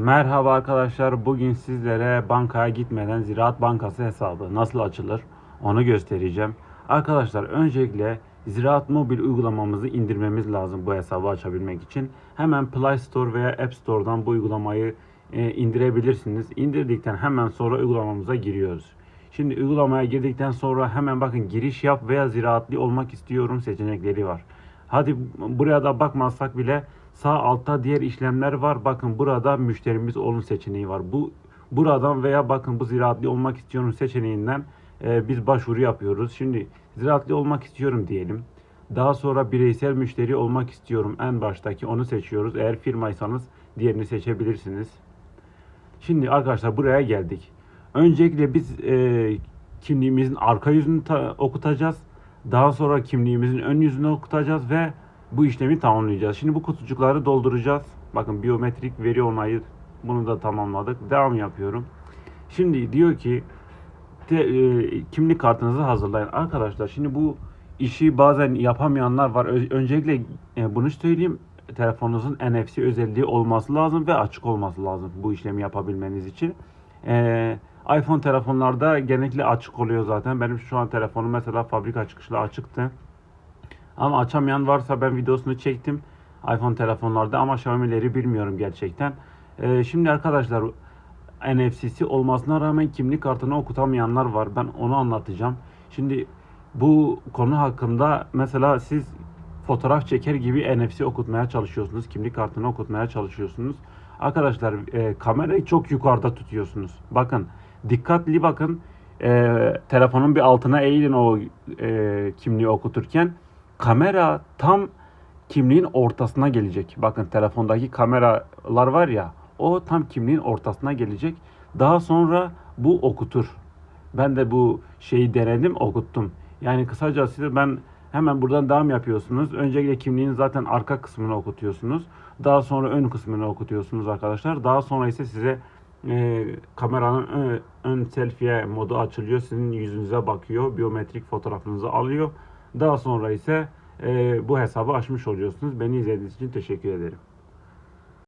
Merhaba arkadaşlar. Bugün sizlere bankaya gitmeden Ziraat Bankası hesabı nasıl açılır onu göstereceğim. Arkadaşlar öncelikle Ziraat Mobil uygulamamızı indirmemiz lazım bu hesabı açabilmek için. Hemen Play Store veya App Store'dan bu uygulamayı e, indirebilirsiniz. İndirdikten hemen sonra uygulamamıza giriyoruz. Şimdi uygulamaya girdikten sonra hemen bakın giriş yap veya ziraatli olmak istiyorum seçenekleri var. Hadi buraya da bakmazsak bile sağ altta diğer işlemler var. Bakın burada müşterimiz olun seçeneği var. Bu buradan veya bakın bu ziraatli olmak istiyorum seçeneğinden e, biz başvuru yapıyoruz. Şimdi ziraatli olmak istiyorum diyelim. Daha sonra bireysel müşteri olmak istiyorum. En baştaki onu seçiyoruz. Eğer firmaysanız diğerini seçebilirsiniz. Şimdi arkadaşlar buraya geldik. Öncelikle biz e, kimliğimizin arka yüzünü ta- okutacağız. Daha sonra kimliğimizin ön yüzünü okutacağız ve bu işlemi tamamlayacağız. Şimdi bu kutucukları dolduracağız. Bakın biyometrik veri onayı bunu da tamamladık. Devam yapıyorum. Şimdi diyor ki te- e, kimlik kartınızı hazırlayın. Arkadaşlar şimdi bu işi bazen yapamayanlar var. Ö- öncelikle e, bunu söyleyeyim. Telefonunuzun NFC özelliği olması lazım ve açık olması lazım bu işlemi yapabilmeniz için. E, iPhone telefonlarda genellikle açık oluyor zaten. Benim şu an telefonum mesela fabrika çıkışlı açıktı. Ama açamayan varsa ben videosunu çektim iPhone telefonlarda ama Xiaomi'leri bilmiyorum gerçekten. E, şimdi arkadaşlar NFC'si olmasına rağmen kimlik kartını okutamayanlar var. Ben onu anlatacağım. Şimdi bu konu hakkında mesela siz fotoğraf çeker gibi NFC okutmaya çalışıyorsunuz. Kimlik kartını okutmaya çalışıyorsunuz. Arkadaşlar e, kamerayı çok yukarıda tutuyorsunuz. Bakın dikkatli bakın. E, telefonun bir altına eğilin o e, kimliği okuturken. Kamera tam kimliğin ortasına gelecek. Bakın telefondaki kameralar var ya o tam kimliğin ortasına gelecek. Daha sonra bu okutur. Ben de bu şeyi denedim okuttum. Yani kısacası ben hemen buradan devam yapıyorsunuz. Öncelikle kimliğin zaten arka kısmını okutuyorsunuz. Daha sonra ön kısmını okutuyorsunuz arkadaşlar. Daha sonra ise size e, kameranın ön, ön selfie modu açılıyor. Sizin yüzünüze bakıyor. Biyometrik fotoğrafınızı alıyor. Daha sonra ise e, bu hesabı açmış oluyorsunuz. Beni izlediğiniz için teşekkür ederim.